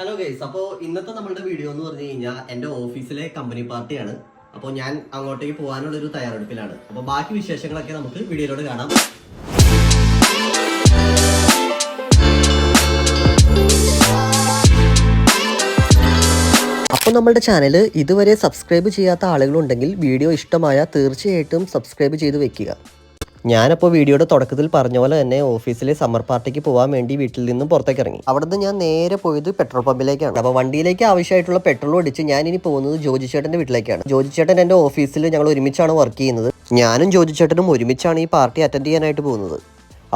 Hello guys അപ്പോൾ ഇന്നത്തെ നമ്മളുടെ വീഡിയോ എന്ന് പറഞ്ഞു കഴിഞ്ഞാൽ എന്റെ ഓഫീസിലെ കമ്പനി പാർട്ടിയാണ് അപ്പോൾ ഞാൻ അങ്ങോട്ടേക്ക് പോകാനുള്ള ഒരു തയ്യാറെടുപ്പിലാണ്. അപ്പോൾ ബാക്കി വിശേഷങ്ങളൊക്കെ നമുക്ക് വീഡിയോയിലൂടെ കാണാം. അപ്പോൾ നമ്മുടെ ചാനൽ ഇതുവരെ സബ്സ്ക്രൈബ് ചെയ്യാത്ത ആളുകളുണ്ടെങ്കിൽ വീഡിയോ ഇഷ്ടമായ തീർച്ചയായിട്ടും സബ്സ്ക്രൈബ് ചെയ്ത് വെക്കുക. ഞാനപ്പോൾ വീഡിയോയുടെ തുടക്കത്തിൽ പറഞ്ഞ പോലെ തന്നെ ഓഫീസിലെ സമ്മർ പാർട്ടിക്ക് പോകാൻ വേണ്ടി വീട്ടിൽ നിന്നും പുറത്തേക്ക് ഇറങ്ങി. അവിടുന്ന് ഞാൻ നേരെ പോയത് പെട്രോൾ പമ്പിലേക്കാണ്. അപ്പോൾ വണ്ടിയിലേക്ക് ആവശ്യമായിട്ടുള്ള പെട്രോൾ അടിച്ച് ഞാൻ ഇനി പോകുന്നത് ജോജി ചേട്ടന്റെ വീട്ടിലേക്കാണ്. ജോജി ചേട്ടൻ എന്റെ ഓഫീസിൽ ഞങ്ങൾ ഒരുമിച്ചാണ് വർക്ക് ചെയ്യുന്നത്. ഞാനും ജോജി ചേട്ടനും ഒരുമിച്ചാണ് ഈ പാർട്ടി അറ്റൻഡ് ചെയ്യാനായിട്ട് പോകുന്നത്.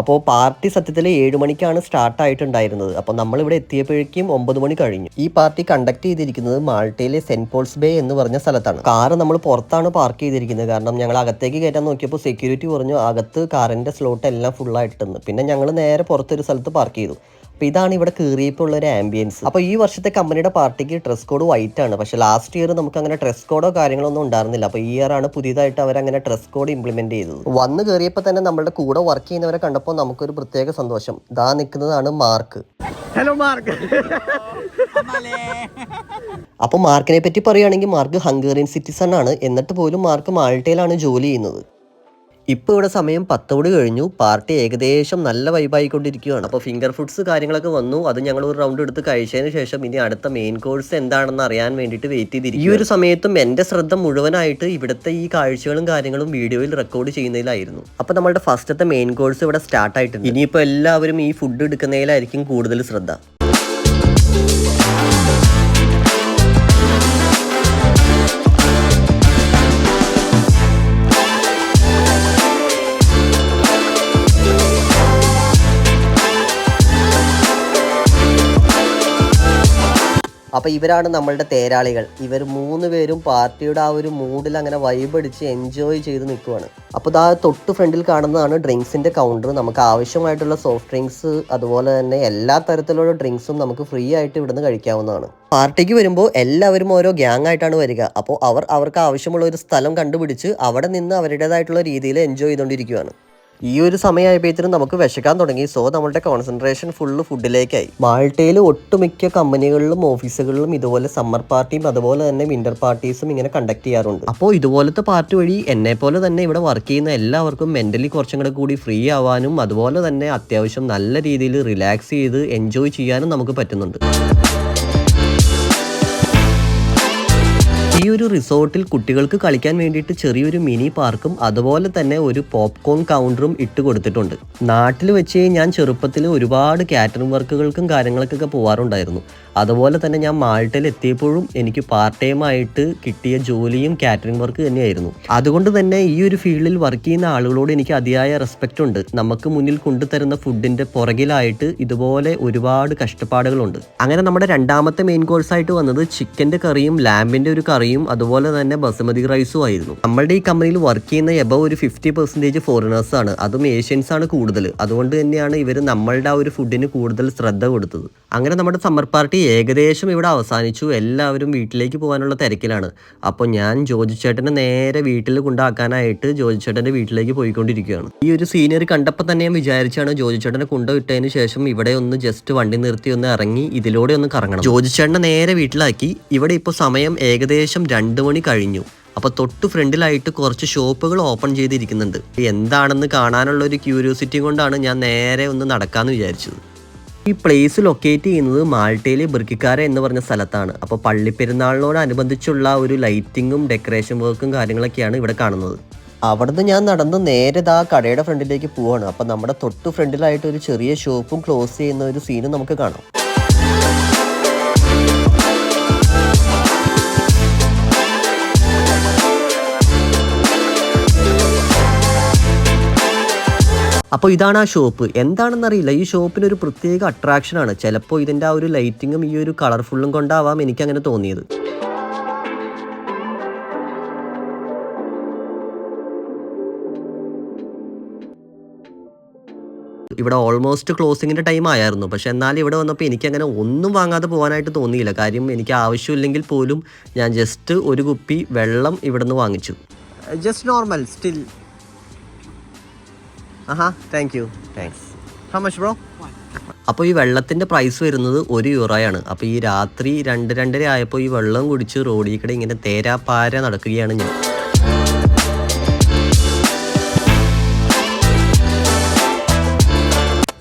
അപ്പോൾ പാർട്ടി സത്യത്തിൽ ഏഴ് മണിക്കാണ് സ്റ്റാർട്ട് ആയിട്ടുണ്ടായിരുന്നത്. അപ്പോൾ നമ്മളിവിടെ എത്തിയപ്പോഴേക്കും ഒമ്പത് മണി കഴിഞ്ഞു. ഈ പാർട്ടി കണ്ടക്ട് ചെയ്തിരിക്കുന്നത് മാൾട്ടയിലെ സെന്റ് പോൾസ് ബേ എന്ന് പറഞ്ഞ സ്ഥലത്താണ്. കാറ് നമ്മൾ പുറത്താണ് പാർക്ക് ചെയ്തിരിക്കുന്നത്. കാരണം ഞങ്ങൾ അകത്തേക്ക് കയറ്റാൻ നോക്കിയപ്പോൾ സെക്യൂരിറ്റി പറഞ്ഞു അകത്ത് കാറിന്റെ സ്ലോട്ട് എല്ലാം ഫുൾ ആയിട്ടെന്ന് പിന്നെ ഞങ്ങൾ നേരെ പുറത്തൊരു സ്ഥലത്ത് പാർക്ക് ചെയ്തു. അപ്പോൾ ഇതാണ് ഇവിടെ കീറിയപ്പോൾ ഉള്ള ഒരു ആംബിയൻസ് അപ്പോൾ ഈ വർഷത്തെ കമ്പനിയുടെ പാർട്ടിക്ക് ഡ്രസ് കോഡ് വൈറ്റ് ആണ്. പക്ഷേ ലാസ്റ്റ് ഇയർ നമുക്ക് അങ്ങനെ ഡ്രസ് കോഡോ കാര്യങ്ങളോ ഒന്നും ഉണ്ടായിരുന്നില്ല. അപ്പോൾ ഈ ഇയർ ആണ് പുതിയതായിട്ട് അവർ അങ്ങനെ ഡ്രസ് കോഡ് ഇംപ്ലിമെന്റ് ചെയ്തത്. വന്ന് കയറിയപ്പോൾ തന്നെ നമ്മുടെ കൂടെ വർക്ക് ചെയ്യുന്നവരെ കണ്ടപ്പോൾ നമുക്കൊരു പ്രത്യേക സന്തോഷം. ഇതാ നിൽക്കുന്നതാണ് മാർക്ക്. ഹലോ മാർക്ക് അപ്പോൾ മാർക്കിനെ പറ്റി പറയുകയാണെങ്കിൽ മാർക്ക് ഹംഗേറിയൻ സിറ്റിസൺ ആണ്. എന്നിട്ട് പോലും മാർക്ക് മാൾട്ടയിലാണ് ജോലി ചെയ്യുന്നത്. ഇപ്പോൾ ഇവിടെ സമയം പത്തോട് കഴിഞ്ഞു. പാർട്ടി ഏകദേശം നല്ല വൈബായിക്കൊണ്ടിരിക്കുകയാണ് അപ്പോൾ ഫിംഗർ ഫുഡ്സ് കാര്യങ്ങളൊക്കെ വന്നു. അത് ഞങ്ങൾ ഒരു റൗണ്ട് എടുത്ത് കഴിച്ചതിന് ശേഷം ഇനി അടുത്ത മെയിൻ കോഴ്സ് എന്താണെന്ന് അറിയാൻ വേണ്ടിയിട്ട് വെയിറ്റ് ചെയ്തിരിക്കും ഈ ഒരു സമയത്തും എന്റെ ശ്രദ്ധ മുഴുവനായിട്ട് ഇവിടുത്തെ ഈ കാഴ്ചകളും കാര്യങ്ങളും വീഡിയോയിൽ റെക്കോർഡ് ചെയ്യുന്നതിലായിരുന്നു. അപ്പോൾ നമ്മളുടെ ഫസ്റ്റത്തെ മെയിൻ കോഴ്സ് ഇവിടെ സ്റ്റാർട്ട് ആയിട്ടുണ്ട്. ഇനിയിപ്പോൾ എല്ലാവരും ഈ ഫുഡ് എടുക്കുന്നതിലായിരിക്കും കൂടുതൽ ശ്രദ്ധ. അപ്പോൾ ഇവരാണ് നമ്മളുടെ തേരാളികൾ. ഇവർ മൂന്ന് പേരും പാർട്ടിയുടെ ആ ഒരു മൂഡിൽ അങ്ങനെ വൈബ് അടിച്ച് എൻജോയ് ചെയ്ത് നിൽക്കുവാണ് അപ്പോൾ ഇതാ തൊട്ട് ഫ്രണ്ടിൽ കാണുന്നതാണ് ഡ്രിങ്ക്സിന്റെ കൗണ്ടർ നമുക്ക് ആവശ്യമായിട്ടുള്ള സോഫ്റ്റ് ഡ്രിങ്ക്സ് അതുപോലെ തന്നെ എല്ലാ തരത്തിലുള്ള ഡ്രിങ്ക്സും നമുക്ക് ഫ്രീ ആയിട്ട് ഇവിടുന്ന് കഴിക്കാവുന്നതാണ്. പാർട്ടിക്ക് വരുമ്പോൾ എല്ലാവരും ഓരോ ഗ്യാങ് ആയിട്ടാണ് വരിക. അപ്പോൾ അവർ അവർക്ക് ആവശ്യമുള്ള ഒരു സ്ഥലം കണ്ടുപിടിച്ച് അവിടെ നിന്ന് അവരുടേതായിട്ടുള്ള രീതിയിൽ എൻജോയ് ചെയ്തുകൊണ്ടിരിക്കുകയാണ് ഈ ഒരു സമയമായപ്പോഴത്തേനും നമുക്ക് വിശക്കാൻ തുടങ്ങി. സോ നമ്മളുടെ കോൺസെൻട്രേഷൻ ഫുള്ള് ഫുഡിലേക്കായി മാൾട്ടയിൽ ഒട്ടുമിക്ക കമ്പനികളിലും ഓഫീസുകളിലും ഇതുപോലെ സമ്മർ പാർട്ടിയും അതുപോലെ തന്നെ വിന്റർ പാർട്ടീസും ഇങ്ങനെ കണ്ടക്ട് ചെയ്യാറുണ്ട്. അപ്പോൾ ഇതുപോലത്തെ പാർട്ടി വഴി എന്നെ പോലെ തന്നെ ഇവിടെ വർക്ക് ചെയ്യുന്ന എല്ലാവർക്കും മെന്റലി കുറച്ചും കൂടെ കൂടി ഫ്രീ ആവാനും അതുപോലെ തന്നെ അത്യാവശ്യം നല്ല രീതിയിൽ റിലാക്സ് ചെയ്ത് എൻജോയ് ചെയ്യാനും നമുക്ക് പറ്റുന്നുണ്ട്. ഈ ഒരു റിസോർട്ടിൽ കുട്ടികൾക്ക് കളിക്കാൻ വേണ്ടിയിട്ട് ചെറിയൊരു മിനി പാർക്കും അതുപോലെ തന്നെ ഒരു പോപ്കോൺ കൗണ്ടറും ഇട്ട് കൊടുത്തിട്ടുണ്ട്. നാട്ടിൽ വെച്ച് ഞാൻ ചെറുപ്പത്തിൽ ഒരുപാട് കാറ്ററിംഗ് വർക്കുകൾക്കും കാര്യങ്ങൾക്കൊക്കെ പോകാറുണ്ടായിരുന്നു അതുപോലെ തന്നെ ഞാൻ മാൾട്ടയിൽ എത്തിയപ്പോഴും എനിക്ക് പാർട്ട് ടൈം ആയിട്ട് കിട്ടിയ ജോലിയും കാറ്ററിംഗ് വർക്ക് തന്നെയായിരുന്നു. അതുകൊണ്ട് തന്നെ ഈ ഒരു ഫീൽഡിൽ വർക്ക് ചെയ്യുന്ന ആളുകളോട് എനിക്ക് അതിയായ റെസ്പെക്റ്റ് ഉണ്ട്. നമുക്ക് മുന്നിൽ കൊണ്ടുതരുന്ന ഫുഡിന്റെ പുറകിലായിട്ട് ഇതുപോലെ ഒരുപാട് കഷ്ടപ്പാടുകളുണ്ട്. അങ്ങനെ നമ്മുടെ രണ്ടാമത്തെ മെയിൻ കോഴ്സായിട്ട് വന്നത് ചിക്കന്റെ കറിയും ലാമ്പിന്റെ ഒരു കറിയും അതുപോലെ തന്നെ ബസുമതി റൈസും ആയിരുന്നു. നമ്മളുടെ ഈ കമ്പനിയിൽ വർക്ക് ചെയ്യുന്ന എബവ് ഒരു ഫിഫ്റ്റി പെർസെന്റേജ് ഫോറിനേഴ്സ് ആണ്. അതും ഏഷ്യൻസ് ആണ് കൂടുതൽ. അതുകൊണ്ട് തന്നെയാണ് ഇവർ നമ്മളുടെ ആ ഒരു ഫുഡിന് കൂടുതൽ ശ്രദ്ധ കൊടുത്തത്. അങ്ങനെ നമ്മുടെ സമ്മർ പാർട്ടി ഏകദേശം ഇവിടെ അവസാനിച്ചു. എല്ലാവരും വീട്ടിലേക്ക് പോകാനുള്ള തിരക്കിലാണ്. അപ്പോൾ ഞാൻ ജോജി ചേട്ടനെ നേരെ വീട്ടിൽ കൊണ്ടാക്കാനായിട്ട് ജോജി ചേട്ടന്റെ വീട്ടിലേക്ക് പോയിക്കൊണ്ടിരിക്കുകയാണ്. ഈ ഒരു സീനിയർ കണ്ടപ്പോൾ തന്നെ ഞാൻ വിചാരിച്ചാണ് ജോജി ചേട്ടനെ കൊണ്ടുവിട്ടതിന് ശേഷം ഇവിടെ ഒന്ന് ജസ്റ്റ് വണ്ടി നിർത്തി ഒന്ന് ഇറങ്ങി ഇതിലൂടെ ഒന്ന് കറങ്ങണം. ജോജി ചേട്ടനെ നേരെ വീട്ടിലാക്കി. ഇവിടെ ഇപ്പോൾ സമയം ഏകദേശം രണ്ട് മണി കഴിഞ്ഞു. അപ്പോൾ തൊട്ട് ഫ്രണ്ടിലായിട്ട് കുറച്ച് ഷോപ്പുകൾ ഓപ്പൺ ചെയ്തിരിക്കുന്നുണ്ട്. എന്താണെന്ന് കാണാനുള്ള ഒരു ക്യൂരിയോസിറ്റി കൊണ്ടാണ് ഞാൻ നേരെ ഒന്ന് നടക്കാന്ന് വിചാരിച്ചത്. ഈ പ്ലേസ് ലൊക്കേറ്റ് ചെയ്യുന്നത് മാൾട്ടയിലെ ബ്രിക്കിക്കാര എന്ന് പറഞ്ഞ സ്ഥലത്താണ്. അപ്പോൾ പള്ളിപ്പെരുന്നാളിനോടനുബന്ധിച്ചുള്ള ഒരു ലൈറ്റിങ്ങും ഡെക്കറേഷൻ വർക്കും കാര്യങ്ങളൊക്കെയാണ് ഇവിടെ കാണുന്നത്. അവിടുന്ന് ഞാൻ നടന്ന് നേരെ ആ കടയുടെ ഫ്രണ്ടിലേക്ക് പോവാണ്. അപ്പോൾ നമ്മുടെ തൊട്ട് ഫ്രണ്ടിലായിട്ട് ഒരു ചെറിയ ഷോപ്പും ക്ലോസ് ചെയ്യുന്ന ഒരു സീനും നമുക്ക് കാണാം. അപ്പോൾ ഇതാണ് ആ ഷോപ്പ് എന്താണെന്നറിയില്ല ഈ ഷോപ്പിന് ഒരു പ്രത്യേക അട്രാക്ഷനാണ് ചിലപ്പോൾ ഇതിന്റെ ആ ഒരു ലൈറ്റിങ്ങും ഈ ഒരു കളർഫുള്ളും കൊണ്ടാവാം എനിക്ക് അങ്ങനെ തോന്നിയത്. ഇവിടെ ഓൾമോസ്റ്റ് ക്ലോസിങ്ങിന്റെ ടൈം ആയിരുന്നു പക്ഷെ എന്നാൽ ഇവിടെ വന്നപ്പോൾ എനിക്കങ്ങനെ ഒന്നും വാങ്ങാതെ പോകാനായിട്ട് തോന്നിയില്ല. കാര്യം എനിക്ക് ആവശ്യമില്ലെങ്കിൽ പോലും ഞാൻ ജസ്റ്റ് ഒരു കുപ്പി വെള്ളം ഇവിടെ നിന്ന് വാങ്ങിച്ചു. Just normal still Aaha thank you thanks how much bro അപ്പോൾ ഈ വെള്ളത്തിന്റെ പ്രൈസ് വരുന്നത് ഒരു യൂറോയാണ്. അപ്പോൾ ഈ രാത്രി രണ്ട് രണ്ടര ആയപ്പോൾ ഈ വെള്ളം കുടിച്ച് റോഡിൽ കൂടെ ഇങ്ങനെ തേരാപ്പാര നടക്കുകയാണ് ഞാൻ.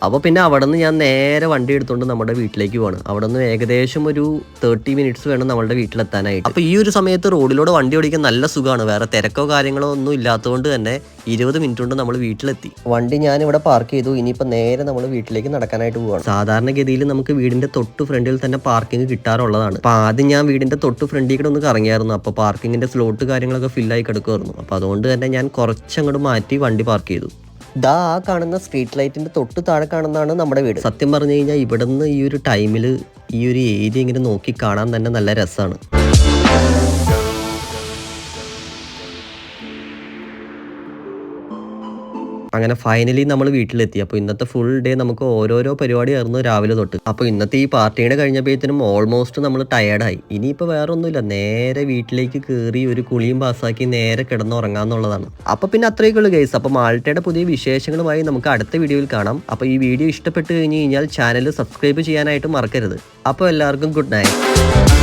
അപ്പോൾ പിന്നെ അവിടെ നിന്ന് ഞാൻ നേരെ വണ്ടി എടുത്തുകൊണ്ട് നമ്മുടെ വീട്ടിലേക്ക് പോവാണ്. അവിടെ നിന്ന് ഏകദേശം ഒരു തേർട്ടി മിനിറ്റ്സ് വേണം നമ്മുടെ വീട്ടിലെത്താനായിട്ട്. അപ്പോൾ ഈ ഒരു സമയത്ത് റോഡിലൂടെ വണ്ടി ഓടിക്കാൻ നല്ല സുഖമാണ് വേറെ തിരക്കോ കാര്യങ്ങളോ ഒന്നും ഇല്ലാത്തതുകൊണ്ട് തന്നെ ഇരുപത് മിനിറ്റ് കൊണ്ട് നമ്മൾ വീട്ടിലെത്തി. വണ്ടി ഞാൻ ഇവിടെ പാർക്ക് ചെയ്തു. ഇനിയിപ്പോൾ നേരെ നമ്മൾ വീട്ടിലേക്ക് നടക്കാനായിട്ട് പോവാണ്. സാധാരണഗതിയിൽ നമുക്ക് വീടിന്റെ തൊട്ട് ഫ്രണ്ടിൽ തന്നെ പാർക്കിംഗ് കിട്ടാറുള്ളതാണ്. അപ്പോൾ ആദ്യം ഞാൻ വീടിന്റെ തൊട്ട് ഫ്രണ്ടിൽ കൂടെ ഒന്ന് കറങ്ങിയായിരുന്നു. അപ്പോൾ പാർക്കിങ്ങിന്റെ സ്ലോട്ട് കാര്യങ്ങളൊക്കെ ഫില്ലായി കിടക്കുമായിരുന്നു അപ്പോൾ അതുകൊണ്ട് തന്നെ ഞാൻ കുറച്ചങ്ങോട്ട് മാറ്റി വണ്ടി പാർക്ക് ചെയ്തു. ദാ ആ കാണുന്ന സ്ട്രീറ്റ് ലൈറ്റിന്റെ തൊട്ട് താഴെ കാണുന്നതാണ് നമ്മുടെ വീട്. സത്യം പറഞ്ഞു കഴിഞ്ഞാൽ ഇവിടുന്ന് ഈ ഒരു ടൈമിൽ ഈ ഒരു ഏരിയ ഇങ്ങനെ നോക്കി കാണാൻ തന്നെ നല്ല രസമാണ് അങ്ങനെ ഫൈനലി നമ്മൾ വീട്ടിലെത്തി. അപ്പോൾ ഇന്നത്തെ ഫുൾ ഡേ നമുക്ക് ഓരോരോ പരിപാടിയായിരുന്നു രാവിലെ തൊട്ട്. അപ്പോൾ ഇന്നത്തെ ഈ പാർട്ടിയുടെ കഴിഞ്ഞപ്പോഴത്തേനും ഓൾമോസ്റ്റ് നമ്മൾ ടയേർഡായി ഇനിയിപ്പോൾ വേറെ ഒന്നുമില്ല നേരെ വീട്ടിലേക്ക് കയറി ഒരു കുളിയും പാസ്സാക്കി നേരെ കിടന്നുറങ്ങാന്നുള്ളതാണ്. അപ്പോൾ പിന്നെ അത്രയൊക്കെ ഉള്ളൂ ഗൈസ് അപ്പോൾ മാൾട്ടയുടെ പുതിയ വിശേഷങ്ങളുമായി നമുക്ക് അടുത്ത വീഡിയോയിൽ കാണാം. അപ്പോൾ ഈ വീഡിയോ ഇഷ്ടപ്പെട്ട് കഴിഞ്ഞ് കഴിഞ്ഞാൽ ചാനൽ സബ്സ്ക്രൈബ് ചെയ്യാനായിട്ട് മറക്കരുത്. അപ്പോൾ എല്ലാവർക്കും ഗുഡ് നൈറ്റ്